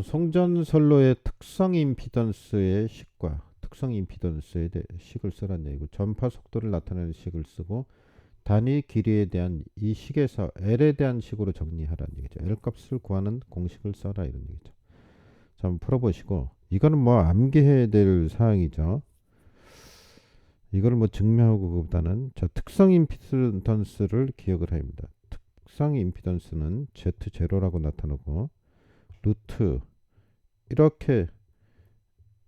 어, 송전선로의 특성 임피던스의 식과 특성 임피던스의 대- 식을 쓰란 얘기고 전파 속도를 나타내는 식을 쓰고 단위 길이에 대한 이 식에서 L에 대한 식으로 정리하라는 얘기죠. L 값을 구하는 공식을 써라 이런 얘기죠. 자, 한번 풀어보시고 이거는 뭐 암기해야 될 사항이죠. 이걸 뭐 증명하고 그보다는 자 특성 임피던스를 기억을 합니다. 특성 임피던스는 Z0라고 나타나고 루트 이렇게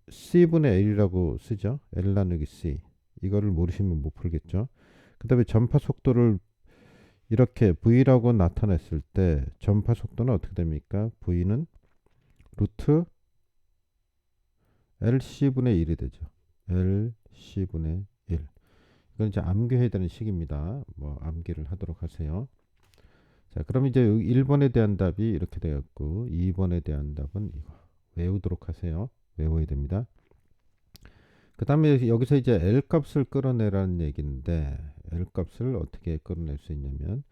C분의 L이라고 쓰죠. L 나누기 C. 이거를 모르시면 못 풀겠죠. 그 다음에 전파 속도를 이렇게 V라고 나타냈을 때 전파 속도는 어떻게 됩니까? V는 루트 LC분의 1이 되죠. LC분의 1. 이건 이제 암기해야 되는 식입니다. 뭐 암기를 하도록 하세요. 자, 그럼 이제 1번에 대한 답이 이렇게 되었고 2번에 대한 답은 이거 외우도록 하세요. 외워야 됩니다. 그 다음에 여기서 이제 L 값을 끌어내라는 얘기인데 L 값을 어떻게 끌어낼 수 있냐면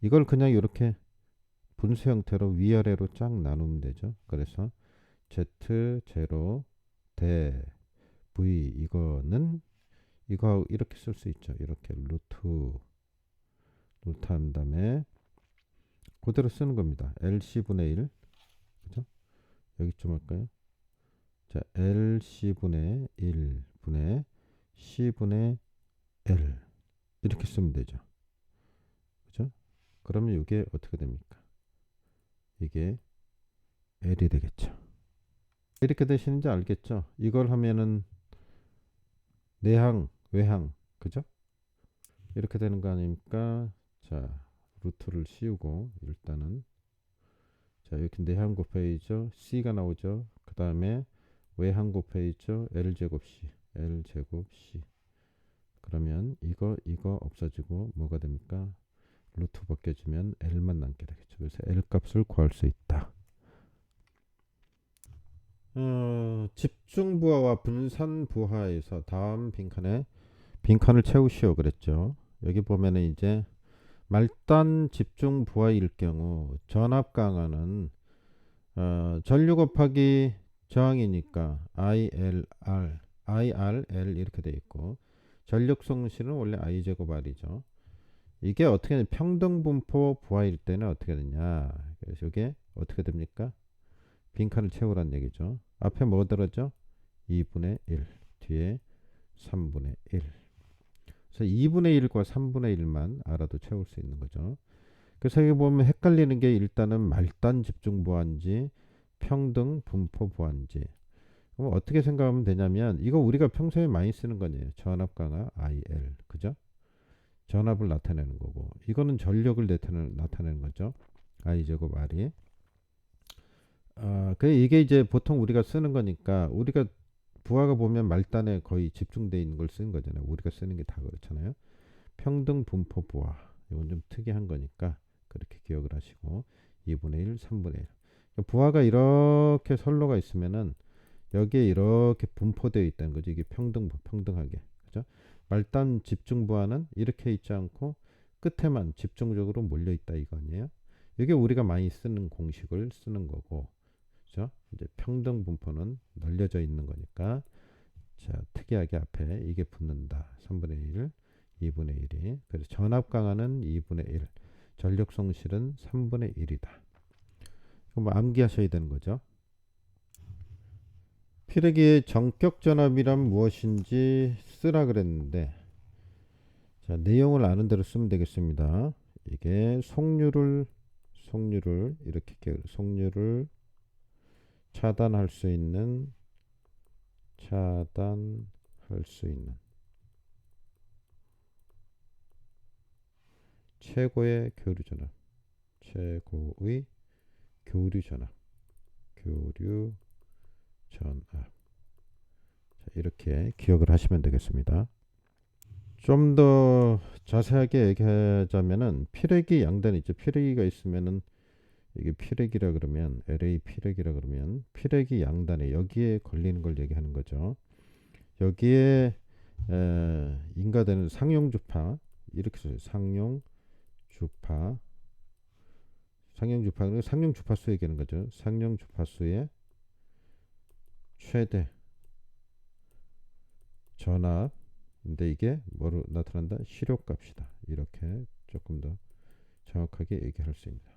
이걸 그냥 이렇게 분수 형태로 위아래로 쫙 나누면 되죠. 그래서 Z0 대 V 이거는 이거 이렇게 쓸 수 있죠. 이렇게 루트 루트 한 다음에 그대로 쓰는 겁니다. LC분의 1 그죠? 여기 좀 할까요? 자, LC분의 1분의 C분의 L 이렇게 쓰면 되죠. 그죠? 그러면 이게 어떻게 됩니까? 이게 L이 되겠죠. 이렇게 되시는지 알겠죠? 이걸 하면은 내항, 외항, 그죠? 이렇게 되는 거 아닙니까? 자, 루트를 씌우고 일단은 자 이렇게 내항 곱해이죠? C가 나오죠? 그 다음에 외항 곱해이죠? L 제곱 c l 제곱 c. 그러면 이거 이거 없어지고 뭐가 됩니까? 루트 벗겨지면 l만 남게 되겠죠. 그래서 l 값을 구할 수 있다. 어, 집중 부하와 분산 부하에서 다음 빈칸에 빈칸을 채우시오 그랬죠. 여기 보면은 이제 말단 집중 부하일 경우 전압 강화는 어, 전류 곱하기 저항이니까 ILR, IRL 이렇게 돼 있고 전력 성실은 원래 I 제곱 R이죠. 이게 어떻게 평등 분포 부하일 때는 어떻게 되냐 그래서 이게 어떻게 됩니까? 빈칸을 채우란 얘기죠. 앞에 뭐 들었죠? 2분의 1 뒤에 3분의 1 그래서 2분의 1과 3분의 1만 알아도 채울 수 있는 거죠. 그래서 여기 보면 헷갈리는 게 일단은 말단 집중 보안지 평등 분포 보안지 그럼 어떻게 생각하면 되냐면 이거 우리가 평소에 많이 쓰는 거네요. 전압 강화 IL 그죠? 전압을 나타내는 거고 이거는 전력을 나타내는, 나타내는 거죠. I 제곱 R이 아, 그 이게 이제 보통 우리가 쓰는 거니까 우리가 부하가 보면 말단에 거의 집중되어 있는 걸 쓰는 거잖아요. 우리가 쓰는 게 다 그렇잖아요. 평등 분포 부하. 이건 좀 특이한 거니까 그렇게 기억을 하시고 2분의 1, 3분의 1. 부하가 이렇게 선로가 있으면은 여기에 이렇게 분포되어 있다는 거죠. 이게 평등 평등하게. 그죠? 말단 집중 부하는 이렇게 있지 않고 끝에만 집중적으로 몰려 있다 이거 아니에요? 이게 우리가 많이 쓰는 공식을 쓰는 거고. 그죠? 이제 평등 분포는 널려져 있는 거니까 자 특이하게 앞에 이게 붙는다. 3분의 1 2분의 1이. 그래서 전압 강화는 2분의 1 전력 성실은 3분의 1이다. 그럼 암기하셔야 되는 거죠? 피레기의 정격 전압이란 무엇인지 쓰라 그랬는데 자 내용을 아는 대로 쓰면 되겠습니다. 이게 속류를 속류를 이렇게 속류를 차단할 수 있는 차단할 수 있는 최고의 교류 전압 최고의 교류 전압 교류 자, 이렇게 기억을 하시면 되겠습니다. 좀 더 자세하게 얘기하자면은 피레기 양단 있죠. 피레기가 있으면은 이게 피렉이라 그러면 LA 피렉이라 그러면 피렉이 양단에 여기에 걸리는 걸 얘기하는 거죠. 여기에 에, 인가되는 상용 주파 이렇게 써요. 상용 주파 상용 주파는 상용 주파수 얘기하는 거죠. 상용 주파수에 최대 전압 근데 이게 뭐로 나타난다? 시료값이다. 이렇게 조금 더 정확하게 얘기할 수 있습니다.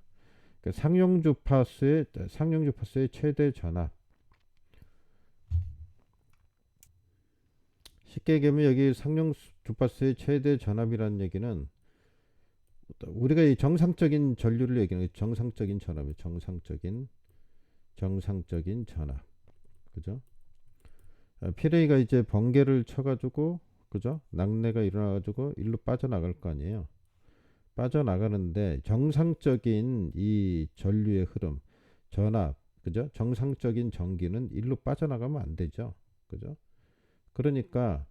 그러니까 상용 주파수의 상용 주파수의 최대 전압 쉽게 얘기하면 여기 상용 수- 주파수의 최대 전압이라는 얘기는 우리가 이 정상적인 전류를 얘기하는 거예요. 정상적인 전압이 정상적인 정상적인 전압 그죠? 아, 피레이가 이제 번개를 쳐가지고 그죠? 낙뢰가 일어나가지고 일로 빠져나갈 거 아니에요. 빠져나가는데 정상적인 이 전류의 흐름, 전압, 그죠? 정상적인 전기는 일로 빠져나가면 안 되죠. 그죠? 그러니까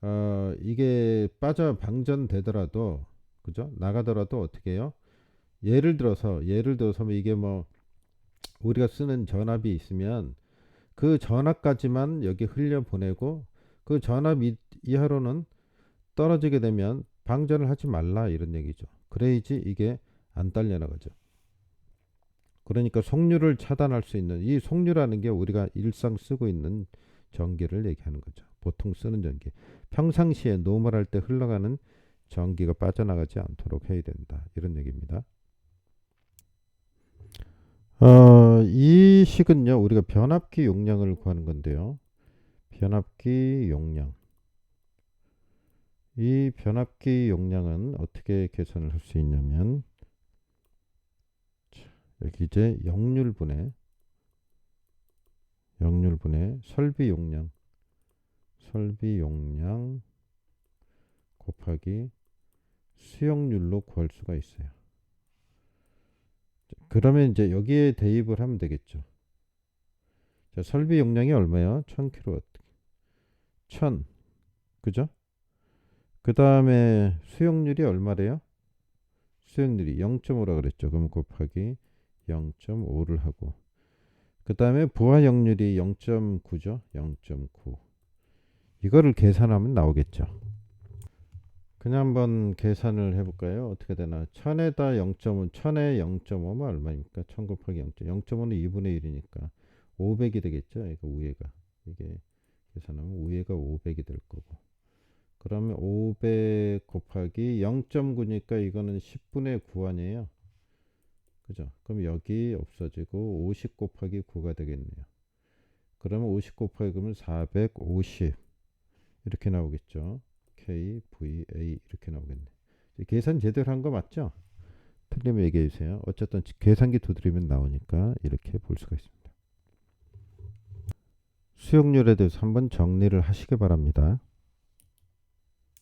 어, 이게 빠져 방전되더라도 그죠? 나가더라도 어떻게 해요? 예를 들어서 예를 들어서 뭐 이게 뭐 우리가 쓰는 전압이 있으면 그 전압까지만 여기 흘려 보내고 그 전압 이- 이하로는 떨어지게 되면 방전을 하지 말라 이런 얘기죠. 그래야지 이게 안 딸려 나가죠. 그러니까 속류를 차단할 수 있는 이 속류라는 게 우리가 일상 쓰고 있는 전기를 얘기하는 거죠. 보통 쓰는 전기. 평상시에 노멀할 때 흘러가는 전기가 빠져나가지 않도록 해야 된다. 이런 얘기입니다. 어, 이 식은요. 우리가 변압기 용량을 구하는 건데요. 변압기 용량. 이 변압기 용량은 어떻게 계산을 할 수 있냐면 자, 여기 이제 역률분해 역률분해 설비 용량 설비 용량 곱하기 수용률로 구할 수가 있어요. 자, 그러면 이제 여기에 대입을 하면 되겠죠. 자, 설비 용량이 얼마예요? 1000kW. 1000. 그죠? 그 다음에 수용률이 얼마래요? 수용률이 0.5라 그랬죠. 그럼 곱하기 0.5를 하고 그 다음에 부하역률이 0.9죠. 0.9 이거를 계산하면 나오겠죠. 그냥 한번 계산을 해볼까요? 어떻게 되나? 1000에다 0.5, 1000에 0.5면 얼마입니까? 1000 곱하기 0.5, 0.5는 2분의 1이니까 500이 되겠죠. 이거 위에가 이게 계산하면 위에가 500이 될 거고 그러면 500 곱하기 0.9니까 이거는 10분의 9 아니에요. 그죠? 그럼 여기 없어지고 50 곱하기 9가 되겠네요. 그러면 50 곱하기 그러면 450 이렇게 나오겠죠. K, V, A 이렇게 나오겠네. 계산 제대로 한 거 맞죠? 틀리면 얘기해 주세요. 어쨌든 계산기 두드리면 나오니까 이렇게 볼 수가 있습니다. 수용률에 대해서 한번 정리를 하시기 바랍니다.